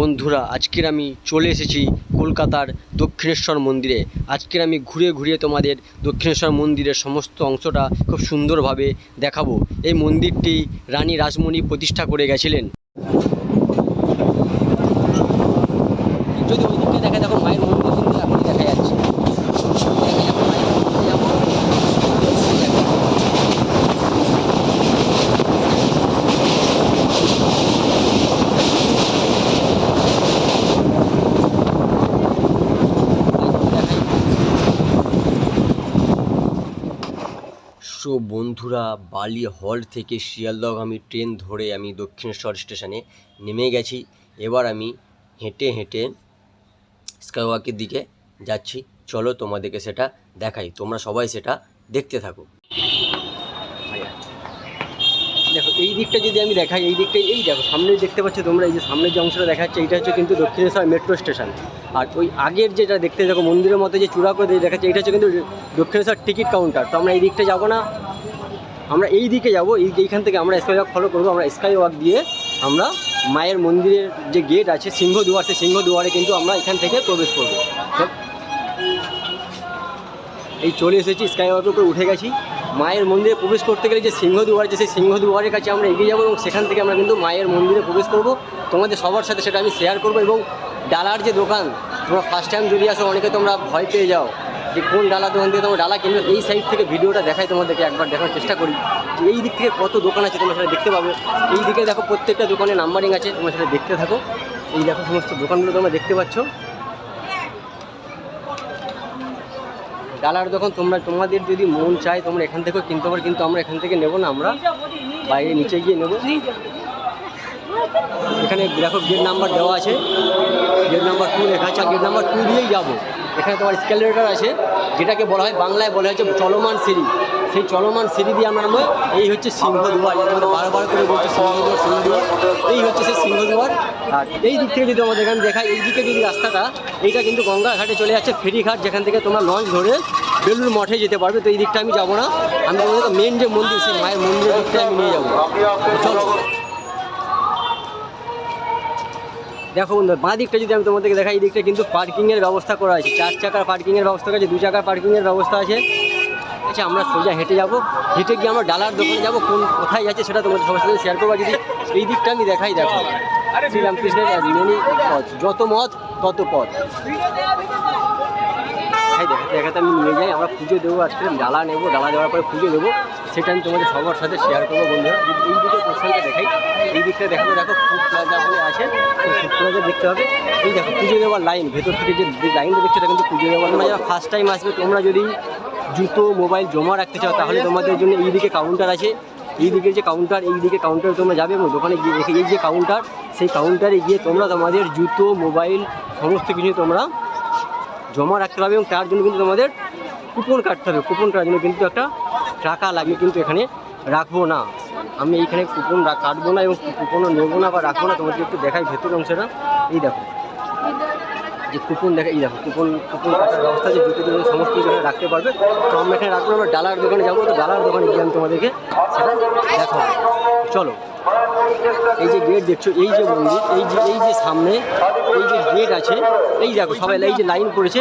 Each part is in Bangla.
বন্ধুরা, আজকের আমি চলে এসেছি কলকাতার দক্ষিণেশ্বর মন্দিরে। আজকের আমি ঘুরে ঘুরে তোমাদের দক্ষিণেশ্বর মন্দিরের সমস্ত অংশটা খুব সুন্দরভাবে দেখাবো। এই মন্দিরটি রানী রাসমণি প্রতিষ্ঠা করে গেছিলেন যদি ওই দিকটা দেখা দেখো মায়ের মন্দির কিন্তু এখনই দেখা যাচ্ছে দেখা যাবে মায়ের মন্দিরে যাব। সো বন্ধুরা বালি হল থেকে শিয়ালদহগামী ট্রেন ধরে আমি দক্ষিণেশ্বর স্টেশনে নেমে গেছি। এবার আমি হেঁটে হেঁটে স্কাইওয়াকের দিকে যাচ্ছি। চলো তোমাদেরকে সেটা দেখাই। তোমরা সবাই সেটা দেখতে থাকো। দেখো, এই দিকটা যদি আমি দেখাই, এই দিকটা, এই দেখো, সামনে দেখতে পাচ্ছ তোমরা, এই যে সামনের যে অংশটা দেখা যাচ্ছে এইটা হচ্ছে কিন্তু দক্ষিণেশ্বর মেট্রো স্টেশন। আর ওই আগের যেটা দেখতে, দেখো, মন্দিরের মতো যে চূড়া করে দেখাচ্ছে, এইটা হচ্ছে কিন্তু দক্ষিণেশ্বর টিকিট কাউন্টার। তো আমরা এই দিকটা যাব না আমরা এই দিকে যাব, এই এইখান থেকে আমরা স্কাই ওয়াক ফলো করব। আমরা স্কাই ওয়াক দিয়ে আমরা মায়ের মন্দিরের যে গেট আছে, সিংহ দুয়ার, সেই সিংহ দুয়ারে কিন্তু আমরা এখান থেকে প্রবেশ করব। এই চলে এসেছি স্কাই ওয়াকের উপরে, উঠে গেছি। মায়ের মন্দিরে প্রবেশ করতে গেলে যে সিংহ দুয়ার আছে, সেই সিংহ দুয়ারের কাছে আমরা এগিয়ে যাব এবং সেখান থেকে আমরা কিন্তু মায়ের মন্দিরে প্রবেশ করব। তোমাদের সবার সাথে সেটা আমি শেয়ার করব এবং ডালার যে দোকান, তোমরা ফার্স্ট টাইম যদি আসো, অনেকে তোমরা ভয় পেয়ে যাও। যে কোন ডালা দোকান থেকে তোমার ডালা কিনবে, এই সাইড থেকে ভিডিওটা দেখাই তোমাদেরকে, একবার দেখার চেষ্টা করি। এই দিক থেকে কত দোকান আছে তোমরা সেটা দেখতে পাবে। এই দিকে দেখো প্রত্যেকটা দোকানে নাম্বারিং আছে, তোমরা সেটা দেখতে থাকো। এই দেখো সমস্ত দোকানগুলো তোমরা দেখতে পাচ্ছ। ডালার দোকান তোমরা, তোমাদের যদি মন চায় তোমরা এখান থেকেও কিনতে পারো, কিন্তু আমরা এখান থেকে নেব না, আমরা বাইরে নিচে গিয়ে নেব। এখানে দেখো গেট নাম্বার দেওয়া আছে। গেট নাম্বার টু লেখা আছে গেট নাম্বার টু দিয়েই যাব। এখানে তোমার স্কেলেটার আছে, যেটাকে বলা হয় বাংলায় বলা হচ্ছে চলমান সিঁড়ি। সেই চলমান সিঁড়ি দিয়ে আমরা নামবো, এই হচ্ছে সিংহ দুয়ার যেটা আমাদের বারবার করে বলছে সিংহ দুয়ার সিংহ দুয়ার এই হচ্ছে সেই সিংহ দুয়ার আর এই দিক থেকে যদি আমাদের এখানে দেখায় এই দিকে যদি রাস্তাটা, এইটা কিন্তু গঙ্গা ঘাটে চলে যাচ্ছে ফেরিঘাট, যেখান থেকে তোমরা লঞ্চ ধরে বেলুর মঠে যেতে পারবে। তো এই দিকটা আমি যাব না। আমি মেন যে মন্দির, সেই মায়ের মন্দিরের দিকটা আমি নিয়ে যাব। চলো। দেখো বন্ধু বাঁ দিকটা যদি আমি তোমাদেরকে দেখাই, এই দিকটা কিন্তু পার্কিংয়ের ব্যবস্থা করা আছে চার চাকার পার্কিংয়ের ব্যবস্থা আছে দু চাকার পার্কিংয়ের ব্যবস্থা আছে। আচ্ছা আমরা সোজা হেঁটে যাব। হেঁটে গিয়ে আমরা ডালার দোকানে যাব, কোন কোথায় যাচ্ছে সেটা তোমাদের সবার সাথে শেয়ার করব। যদি এই দিকটা আমি দেখাই, দেখো, শ্রীরামকৃষ্ণের মেনি পথ যত মত, তত পথ। দেখাই, দেখাতে দেখাতে আমি নিয়ে যাই। আমরা পুজো দেবো আজকে ডালা নেব ডালা দেওয়ার পরে পুজো দেবো। সেটা আমি তোমাদের সবার সাথে শেয়ার করব, বন্ধুরা। এই দিকে পোর্শনটা দেখাই। এই দিকটা দেখাবো দেখো ফুড প্লাজা বলে আছে। সেই ফুড প্লাজা দেখতে হবে। এই দেখো, পুজো দেওয়ার লাইন ভেতর থেকে যে লাইনটা দেখছ কিন্তু পুজো দেওয়ার তোমরা যারা ফার্স্ট টাইম আসবে, তোমরা যদি জুতো মোবাইল জমা রাখতে চাও, তাহলে তোমাদের জন্য এই দিকে কাউন্টার আছে। এই দিকের যে কাউন্টার এই দিকে কাউন্টারে তোমরা যাবে এবং দোকানে গিয়ে দেখে এই যে কাউন্টার সেই কাউন্টারে গিয়ে তোমরা তোমাদের জুতো মোবাইল সমস্ত কিছু তোমরা জমা রাখতে হবে এবং তার জন্য কিন্তু তোমাদের কুপন কাটতে হবে। কুপন কাটার জন্য কিন্তু একটা টাকা লাগে কিন্তু এখানে রাখব না। আমি এইখানে কুপন কাটবো না এবং কুপনও নেব না বা রাখব না তোমাদের একটু দেখাই ভেতর অংশটা। এই দেখো। যে কুপন দেখা এই দেখো, কুপন কুপন কাটার ব্যবস্থা আছে জুতো জন্য সমস্ত কিছু রাখতে পারবে। তো আমরা এখানে রাখব আমরা ডালার দোকানে যাব, তো ডালার দোকানে গিয়ে আমি তোমাদেরকে সেটা দেখাবো। চলো। এই যে গেট দেখছ, এই যে মন্দির, এই যে এই যে সামনে এই যে গেট আছে, এই দেখো সবাই, এই যে লাইন করেছে,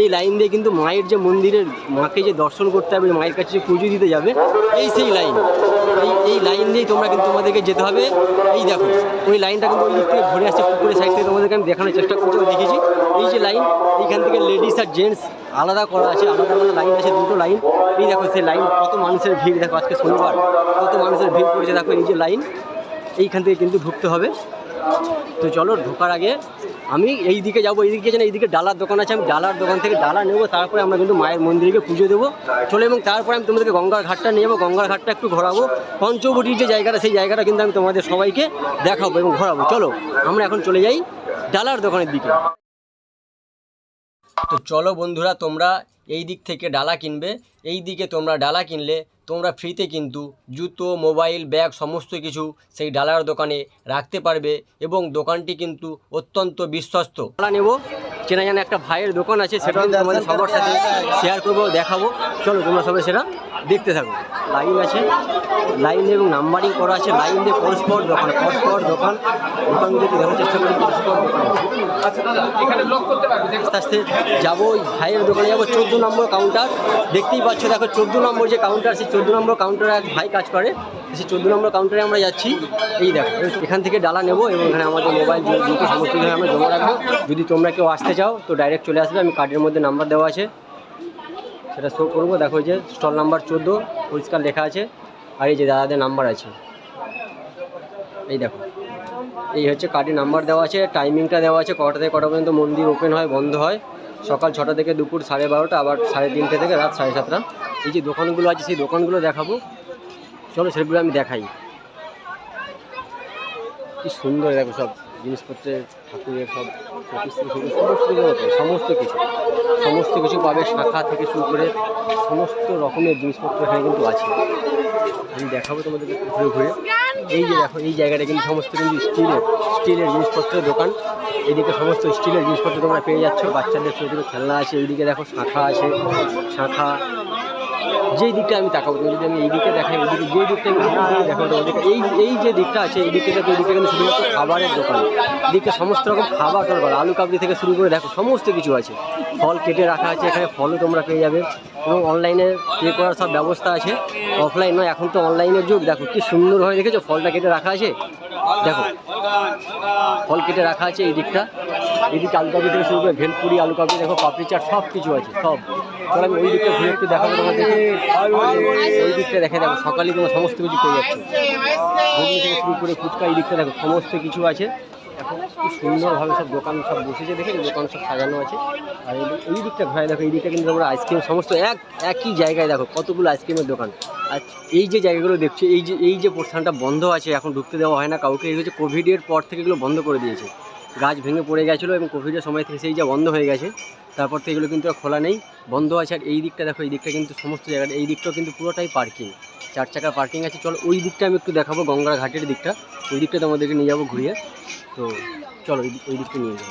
এই লাইন দিয়ে কিন্তু মায়ের যে মন্দিরের মাকে যে দর্শন করতে হবে, মায়ের কাছে যে পুজো দিতে যাবে, এই সেই লাইন এই এই লাইন দিয়েই তোমরা কিন্তু তোমাদেরকে যেতে হবে। এই দেখো, ওই লাইনটা কিন্তু ওই দিক থেকে ঘুরে আসছে, পুকুরের সাইড থেকে তোমাদেরকে আমি দেখানোর চেষ্টা করছি দেখেছি এই যে লাইন এইখান থেকে লেডিস আর জেন্টস আলাদা করা আছে, আলাদা আলাদা লাইন আছে, দুটো লাইন এই দেখো সেই লাইন কত মানুষের ভিড়, দেখো আজকে শনিবার, কত মানুষের ভিড় পড়েছে, দেখো এই যে লাইন এইখান থেকে কিন্তু ঢুকতে হবে। তো চলো, ঢোকার আগে আমি এই দিকে যাব, এই দিকে যেন এই দিকে ডালার দোকান আছে, আমি ডালার দোকান থেকে ডালা নেব, তারপরে আমরা কিন্তু মায়ের মন্দিরকে পুজো দেবো। চলো, এবং তারপরে আমি তোমাদেরকে গঙ্গার ঘাটটা নিয়ে যাব, গঙ্গার ঘাটটা একটু ঘোরাবো। পঞ্চবটির যে জায়গাটা, সেই জায়গাটা কিন্তু আমি তোমাদের সবাইকে দেখাবো এবং ঘোরাবো। চলো, আমরা এখন চলে যাই ডালার দোকানের দিকে। তো চলো বন্ধুরা, তোমরা এই দিক থেকে ডালা কিনবে, এই দিকে তোমরা ডালা কিনলে তোমরা ফ্রিতে কিন্তু জুতো, মোবাইল, ব্যাগ, সমস্ত কিছু সেই ডালার দোকানে রাখতে পারবে এবং দোকানটি কিন্তু অত্যন্ত বিশ্বস্ত। নেব। চেনা জানা একটা ভাইয়ের দোকান আছে সেটা আমি তোমাদের সবার সাথে শেয়ার করব দেখাবো। চলো তোমরা সবাই সেটা দেখতে থাকো। লাইন আছে। লাইন এবং নাম্বারিং করা আছে। লাইন দিয়ে পরস্পর দোকান পরস্পর দোকান। দোকানগুলোকে দেখার চেষ্টা করি পরস্পর আচ্ছা এখানে লক করতে পারবে দেখো আস্তে আস্তে যাব ওই ভাইয়ের দোকানে যাব চোদ্দ নম্বর কাউন্টার দেখতেই পাচ্ছ দেখো চোদ্দ নম্বর যে কাউন্টার সেই চোদ্দ নম্বর কাউন্টারে এক ভাই কাজ করে। সেই চোদ্দ নম্বর কাউন্টারে আমরা যাচ্ছি। এই দেখো, এখান থেকে ডালা নেব এবং এখানে আমাদের মোবাইল জুতো সমস্ত কিছু আমরা জমা রাখব। যদি তোমরা কেউ আসতে চাও, তো ডাইরেক্ট চলে আসবে। আমি কার্ডের মধ্যে নাম্বার দেওয়া আছে। সেটা শো করব। দেখো যে স্টল নাম্বার চোদ্দ, পরিষ্কার লেখা আছে। আর এই যে দাদাদের নাম্বার আছে। এই দেখো, এই হচ্ছে কার্ডের নাম্বার দেওয়া আছে। টাইমিংটা দেওয়া আছে। কটা থেকে কটা পর্যন্ত মন্দির ওপেন হয়, বন্ধ হয়। সকাল ছটা থেকে দুপুর সাড়ে বারোটা, আবার সাড়ে তিনটে থেকে রাত সাড়ে সাতটা। এই যে দোকানগুলো আছে, সেই দোকানগুলো দেখাবো। চলো সেগুলো আমি দেখাই। কি সুন্দর দেখো সব জিনিসপত্রের ঠাকুরের সব সমস্ত সমস্ত কিছু। সমস্ত কিছু পাবে শাখা থেকে শুরু করে সমস্ত রকমের জিনিসপত্র এখানে কিন্তু আছে। আমি দেখাবো তোমাদেরকে ঘুরে ঘুরে। এই যে দেখো, এই জায়গাটা কিন্তু সমস্ত কিন্তু স্টিলের স্টিলের জিনিসপত্রের দোকান। এদিকে সমস্ত স্টিলের জিনিসপত্র তোমরা পেয়ে যাচ্ছ। বাচ্চাদের ছোটো ছোটো খেলনা আছে। এইদিকে দেখো শাখা আছে। শাখা যেই দিকটা আমি তাকাবো, যদি আমি এই দিকে দেখাই ওইদিকে যেই দিকটা আমি দেখো তোমাদেরকে এই এই যে দিকটা আছে, এই দিকটা এই দিকটা কিন্তু শুধুমাত্র খাবারের দোকান। এদিকে সমস্ত রকম খাবার টাবার আলু কাবলি থেকে শুরু করে, দেখো, সমস্ত কিছু আছে। ফল কেটে রাখা আছে, এখানে ফলও তোমরা পেয়ে যাবে। এবং অনলাইনে পে করার সব ব্যবস্থা আছে। অফলাইন নয়, এখন তো অনলাইনের যুগ। দেখো, কি সুন্দর সুন্দরভাবে দেখেছ? ফলটা কেটে রাখা আছে? দেখো, ফল কেটে রাখা আছে এই দিকটা। এদিকে আলু কাবলি থেকে শুরু করে ভেলপুরি, আলু কাবলি, দেখো, পাপড়ি চাট সব কিছু আছে, সব। চলো আমি ওই দিকটা ঘুরে একটু দেখাবো তোমাদের ওই দিকটা দেখে দেখো সকালে তোমার সমস্ত কিছু পেয়ে যাচ্ছে। থেকে শুরু করে ফুচকা, এই দিকটা দেখো, সমস্ত কিছু আছে। এখন খুব সুন্দরভাবে সব দোকান সব বসেছে, দেখে দোকান সব সাজানো আছে। আর এই দিক- দিকটা ঘরে দেখো, এই দিকটা কিন্তু তোমরা আইসক্রিম সমস্ত এক, একই জায়গায় দেখো, কতগুলো আইসক্রিমের দোকান। আর এই যে জায়গাগুলো দেখছ, এই যে এই যে প্রস্থানটা বন্ধ আছে, এখন ঢুকতে দেওয়া হয় না, কাউকে এই হচ্ছে কোভিডের পর থেকে এগুলো বন্ধ করে দিয়েছে। গাছ ভেঙে পড়ে গেছিল এবং কোভিডের সময় থেকে সেই যা বন্ধ হয়ে গেছে, তারপর থেকে এগুলো কিন্তু খোলা নেই। বন্ধ আছে আর এই দিকটা দেখো, এই দিকটা কিন্তু সমস্ত জায়গাটা এই দিকটাও কিন্তু পুরোটাই পার্কিং চার চাকার পার্কিং আছে, চলো ওই দিকটা আমি একটু দেখাবো, গঙ্গার ঘাটের দিকটা। ওই দিকটা তোমাদেরকে নিয়ে যাব ঘুরিয়ে। তো চলো ওই দিকটা নিয়ে যাব।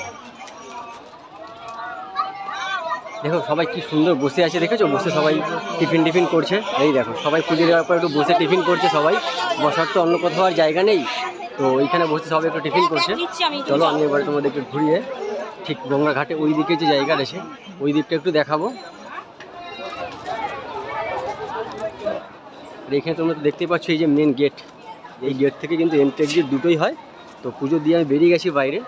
দেখো সবাই কি সুন্দর বসে আছে, দেখেছ? বসে সবাই টিফিন টিফিন করছে। এই দেখো, সবাই পুজো দেওয়ার পর একটু বসে টিফিন করছে সবাই। বসার তো অন্য কোথাও আর জায়গা নেই। তো ওইখানে বসে সবাই একটু টিফিন করছে। চলো আমি এবার তোমাদেরকে ঘুরিয়ে ঠিক গঙ্গা ঘাটে ওই দিকে যে জায়গা রয়েছে ওই দিকটা একটু দেখাবো। এখানে তোমরা তো দেখতেই পাচ্ছ এই যে মেন গেট এই গেট থেকে কিন্তু এন্ট্রি এক্সিট দুটোই হয়। তো পুজো দিয়ে আমি বেরিয়ে গেছি বাইরে।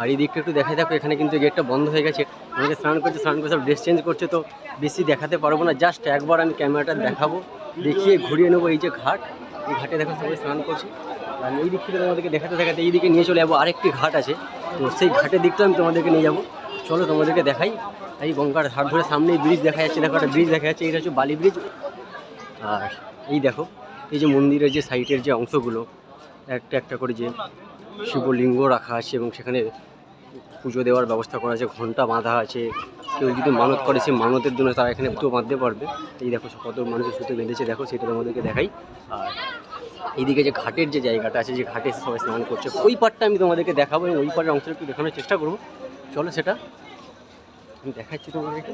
আর এই দিকটা একটু দেখাই দেখো এখানে কিন্তু গেটটা বন্ধ হয়ে গেছে। আমাকে স্নান করছে স্নান করে সব ড্রেস চেঞ্জ করছে তো বেশি দেখাতে পারব না। জাস্ট একবার আমি ক্যামেরাটা দেখাবো দেখিয়ে ঘুরিয়ে নেব এই যে ঘাট। এই ঘাটে দেখো সবাই স্নান করছে। আমি এই দিক থেকে তোমাদেরকে দেখাতে দেখাতে এই দিকে নিয়ে চলে যাব, আরেকটি ঘাট আছে। তো সেই ঘাটের দিকটা আমি তোমাদেরকে নিয়ে যাব। চলো তোমাদেরকে দেখাই। এই গঙ্গার ঘাট ধরে সামনে ব্রিজ দেখা যাচ্ছে, দেখো একটা ব্রিজ দেখা যাচ্ছে, এটা হচ্ছে বালি ব্রিজ আর এই দেখো, এই যে মন্দিরের যে সাইটের যে অংশগুলো, একটা একটা করে যে শিবলিঙ্গ রাখা আছে এবং সেখানে পুজো দেওয়ার ব্যবস্থা করা আছে, ঘণ্টা বাঁধা আছে। কেউ যদি মানত করে, সেই মানতের জন্য তারা এখানে পুজো বাঁধতে পারবে। এই দেখো, কত মানুষের সুতো বেঁধেছে, দেখো, সেটা তোমাদেরকে দেখাই। আর এইদিকে যে ঘাটের যে জায়গাটা আছে, যে ঘাটে সবাই স্নান করছে, ওই পারটা আমি তোমাদেরকে দেখাবো এবং ওই পারের অংশটা একটু দেখানোর চেষ্টা করব। চলো সেটা। আমি দেখাচ্ছি তোমাদেরকে।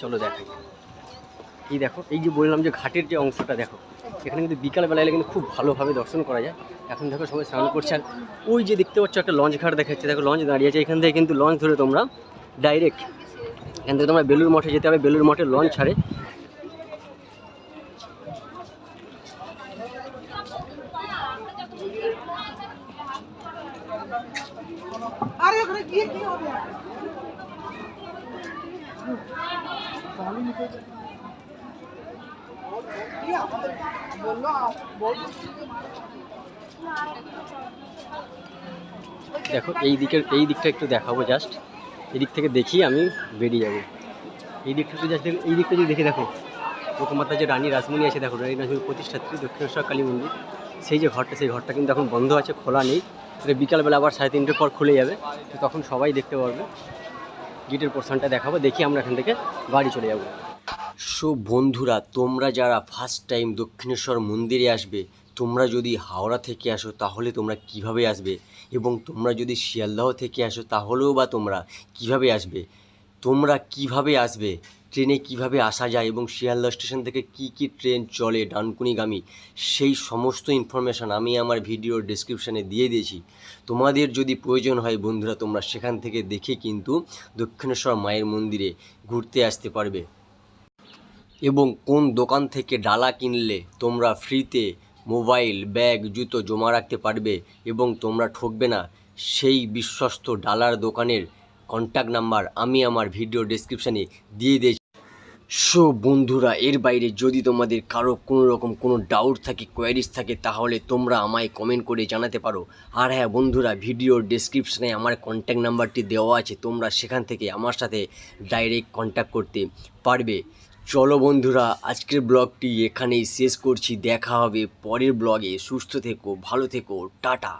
চলো দেখাই। এই দেখো, এই যে বললাম যে ঘাটের যে অংশটা দেখো, এখানে কিন্তু বিকালবেলা এলে কিন্তু খুব ভালোভাবে দর্শন করা যায়। এখন দেখো সবাই স্নান করছে, আর ওই যে দেখতে পাচ্ছ একটা লঞ্চ ঘাট দেখাচ্ছে, দেখো লঞ্চ দাঁড়িয়ে আছে, এখান থেকে কিন্তু লঞ্চ ধরে তোমরা ডাইরেক্ট এখান থেকে তোমরা বেলুর মঠে যেতে হবে বেলুর মঠে লঞ্চ ছাড়ে আরে ওখানে গিয়ে কি হবে বলল বলল দেখো, এই দিকের এই দিকটা একটু দেখাবো জাস্ট এই দিক থেকে দেখি আমি বেরিয়ে যাব। এই দিকটা একটু জাস্ট এই দিকটা যদি দেখে, দেখো লোকমাতা যে রানী রাসমণি আছে, দেখো, রানী রাসমণি প্রতিষ্ঠাত্রী, দক্ষিণেশ্বর, কালী মন্দির। সেই যে ঘরটা, সেই ঘরটা কিন্তু এখন বন্ধ আছে, খোলা নেই। বিকালবেলা আবার সাড়ে তিনটের পর খুলে যাবে। তো তখন সবাই দেখতে পারবে। গেটের পোর্শনটা দেখাবো, দেখি আমরা এখান থেকে বাড়ি চলে যাব। সো বন্ধুরা, তোমরা যারা ফার্স্ট টাইম দক্ষিণেশ্বর মন্দিরে আসবে, তোমরা যদি হাওড়া থেকে আসো তাহলে তোমরা কীভাবে আসবে? এবং তোমরা যদি শিয়ালদাহ থেকে আসো তাহলেও বা তোমরা কীভাবে আসবে? তোমরা কীভাবে আসবে? ট্রেনে কীভাবে আসা যায় এবং শিয়ালদা স্টেশন থেকে কি কি ট্রেন চলে ডানকুনিগামী? সেই সমস্ত ইনফরমেশান আমি আমার ভিডিওর ডেসক্রিপশানে দিয়ে দিয়েছি। তোমাদের যদি প্রয়োজন হয় বন্ধুরা, তোমরা সেখান থেকে দেখে কিন্তু দক্ষিণেশ্বর মায়ের মন্দিরে ঘুরতে আসতে পারবে। এবং কোন দোকান থেকে ডালা কিনলে তোমরা ফ্রিতে মোবাইল ব্যাগ জুতো জমা রাখতে পারবে এবং তোমরা ঠকবে না? সেই বিশ্বস্ত ডালার দোকানের কন্ট্যাক্ট নাম্বার আমি আমার ভিডিও ডেসক্রিপশানে দিয়ে দিয়েছি। সো বন্ধুরা, এর বাইরে যদি তোমাদের কারও কোনো রকম কোনো ডাউট থাকে কোয়ারিজ থাকে, তাহলে তোমরা আমায় কমেন্ট করে জানাতে পারো। আর হ্যাঁ বন্ধুরা ভিডিওর ডেসক্রিপশনে আমার কন্ট্যাক্ট নাম্বারটি দেওয়া আছে, তোমরা সেখান থেকে আমার সাথে ডাইরেক্ট কন্ট্যাক্ট করতে পারবে। চলো বন্ধুরা, আজকের ব্লগটি এখানেই শেষ করছি। দেখা হবে পরের ব্লগে। সুস্থ থেকো, ভালো থেকো, টাটা।